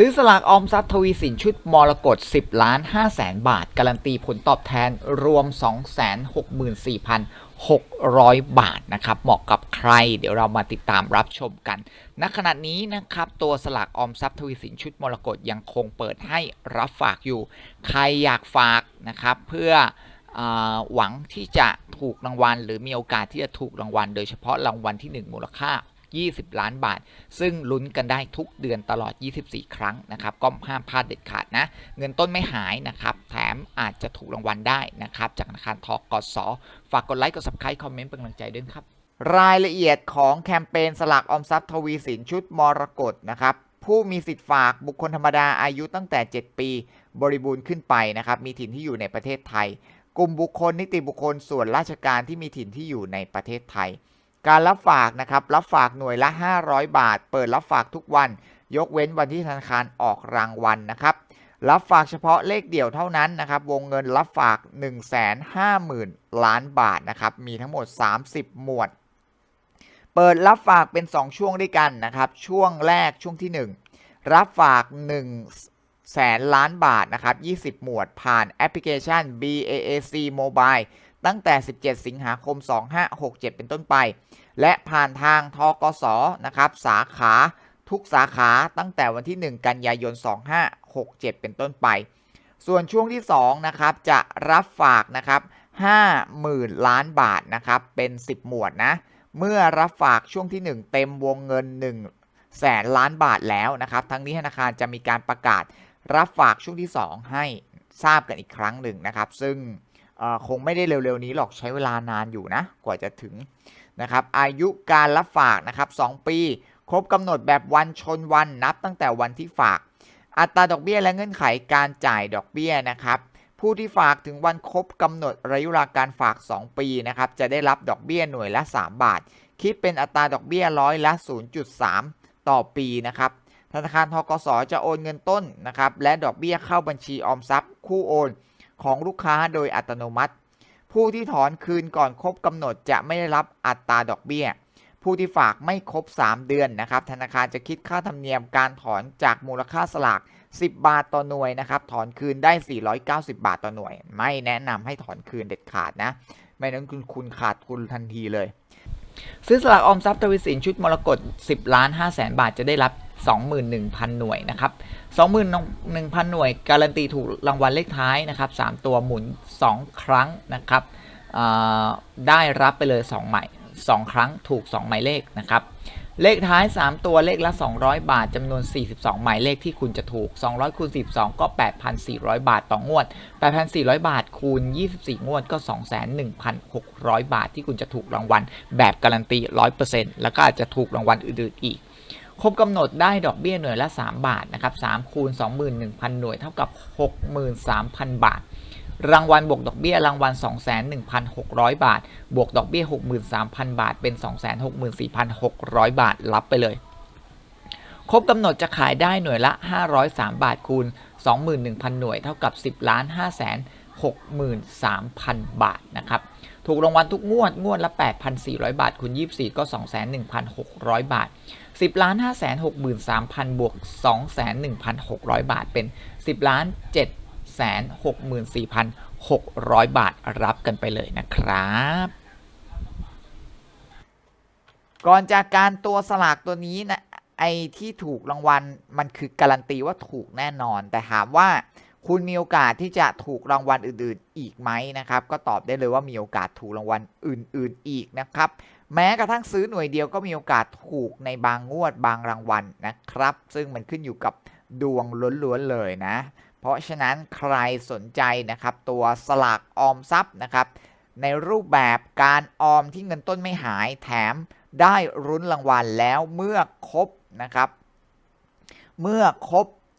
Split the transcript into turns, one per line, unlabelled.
ซื้อสลากออมทรัพย์ทวีสินชุดมรกต10 ล้าน5แสนบาท การันตีผลตอบแทนรวม 264,600 บาทนะครับเหมาะกับใคร เดี๋ยวเรามาติดตามรับชมกัน ณ ขณะนี้นะครับตัวสลากออมทรัพย์ทวีสินชุดมรกตยังคงเปิดให้รับฝากอยู่ ใครอยากฝากนะครับเพื่อหวังที่จะถูกรางวัล หรือมีโอกาสที่จะถูกรางวัล โดยเฉพาะรางวัลที่ 1 มูลค่า 20 ล้านบาท ซึ่งลุ้นกันได้ทุกเดือนตลอด 24 ครั้งนะครับ ก็ห้ามพลาดเด็ดขาดนะ เงินต้นไม่หายนะครับ แถมอาจจะถูกรางวัลได้นะครับ จากธนาคารทกสฝากกดไลค์ กด subscribe คอมเมนต์เป็นกำลังใจด้วยครับ รายละเอียดของแคมเปญสลากออมทรัพย์ทวีสินชุดมรกตนะครับผู้มีสิทธิ์ฝากบุคคลธรรมดาอายุตั้งแต่ 7 ปีบริบูรณ์ขึ้นไปนะครับมีถิ่นที่อยู่ในประเทศไทย กลุ่มบุคคลนิติบุคคลส่วนราชการที่มีถิ่นที่อยู่ในประเทศไทย การรับฝากนะครับรับฝากหน่วยละ 500 บาท เปิดรับฝากทุกวัน ยกเว้นวันที่ธนาคารออกรางวัลนะครับรับฝากเฉพาะเลขเดี่ยวเท่านั้นนะครับ วงเงินรับฝาก 150,000 ล้านบาทนะครับ มีทั้งหมด 30 หมวด เปิดรับฝากเป็น 2 ช่วงด้วยกันนะครับ ช่วงแรกช่วงที่ 1 รับฝาก1แสนล้านบาทนะครับ 20 หมวดผ่านแอปพลิเคชัน BAAC Mobile ตั้งแต่ 17 สิงหาคม 2567 เป็นต้นไป และผ่านทางทกสนะครับสาขาทุกสาขาตั้งแต่วันที่ 1 กันยายน 2567 เป็นต้นไป ส่วนช่วงที่ 2 นะครับ จะรับฝากนะครับ 50,000 ล้านบาทนะครับ เป็น 10 หมวดนะ เมื่อรับฝากช่วงที่ 1 เต็มวงเงิน 1 แสนล้านบาทแล้วนะครับ ทั้งนี้ธนาคารจะมีการประกาศรับฝากช่วงที่ 2 ให้ทราบกันอีกครั้งหนึ่งนะครับ ซึ่ง คงไม่ได้เร็วๆนี้หรอกใช้เวลานานอยู่นะกว่าจะถึงนะครับอายุการรับฝากนะครับ 2 ปี ครบกำหนดแบบวันชนวันนับตั้งแต่วันที่ฝาก อัตราดอกเบี้ยและเงื่อนไขการจ่ายดอกเบี้ยนะครับผู้ที่ฝากถึงวันครบกำหนดระยะเวลาการฝาก 2 ปีนะครับจะได้รับดอกเบี้ยหน่วยละ 3 บาท คิดเป็นอัตราดอกเบี้ยร้อยละ 0.3 ต่อปีนะครับธนาคารทกสจะโอนเงินต้นนะครับและดอกเบี้ยเข้าบัญชีออมทรัพย์ คู่โอน ของลูกค้าโดยอัตโนมัติ ผู้ที่ถอนคืนก่อนครบกำหนดจะไม่ได้รับอัตราดอกเบี้ย ผู้ที่ฝากไม่ครบ 3 เดือนนะครับ ธนาคารจะคิดค่าธรรมเนียมการถอนจากมูลค่าสลาก 10 บาทต่อหน่วยนะครับ ถอนคืนได้ 490 บาทต่อหน่วย ไม่แนะนำให้ถอนคืนเด็ดขาดนะ ไม่นั้นคุณคุณขาดทุนทันทีเลย ซื้อสลากออมทรัพย์ทวีสินชุดมรกต10ล้าน5แสนบาทจะได้รับ 21,000 หน่วยนะครับ21,000 หน่วย การันตีถูกรางวัลเลขท้ายนะครับ 3 ตัวหมุน 2 ครั้งนะครับได้รับไปเลย 2 ใหม่ 2 ครั้งถูก 2 หมายเลขนะครับ เลขท้าย 3 ตัวเลขละ 200 บาทจำนวน 42 หมายเลขที่คุณจะถูก 200คูณ42ก็ 8,400 บาทต่องวด 8,400 บาทคูณ 24 งวดก็ 21,600 บาทที่คุณจะถูกรางวัลแบบการันตี 100%แล้วก็อาจจะถูกรางวัลอื่นๆอีก ครบกำหนดได้ดอกเบี้ยหน่วยละ 3 บาทนะครับ3คูณ21,000 หน่วยเท่ากับ 63,000 บาท รางวัลบวกดอกเบี้ยรางวัล 21,600 บาท บวกดอกเบี้ย 63,000 บาท เป็น 264,600 บาท รับไปเลย ครบกำหนดจะขายได้หน่วยละ 503 บาทคูณ21,000 หน่วยเท่ากับ 10ล้าน5แสน 63,000 บาทนะครับ ถูกรางวัลทุกงวด งวดละ 8,400 บาทคูณ24 ก็ 2,1,600 บาท 10ล้าน5แสน63,000 บวก 2,1,600 บาท เป็น 10ล้าน7แสน64,600 บาทรับกันไปเลยนะครับ ก่อนจากการตัวสลากตัวนี้นะไอที่ถูกรางวัลมันคือการันตีว่าถูกแน่นอน แต่ถามว่า คุณมีโอกาสที่จะถูกรางวัลอื่น ๆ อีกไหมนะครับ ก็ตอบได้เลยว่ามีโอกาสถูกรางวัลอื่น ๆ อีกนะครับ แม้กระทั่งซื้อหน่วยเดียวก็มีโอกาสถูกในบางงวดบางรางวัลนะครับ ซึ่งมันขึ้นอยู่กับดวงล้วนๆเลยนะ เพราะฉะนั้นใครสนใจนะครับ ตัวสลากออมทรัพย์นะครับ ในรูปแบบการออมที่เงินต้นไม่หายแถมได้รุ้นรางวัลแล้วเมื่อครบนะครับ เมื่อครบ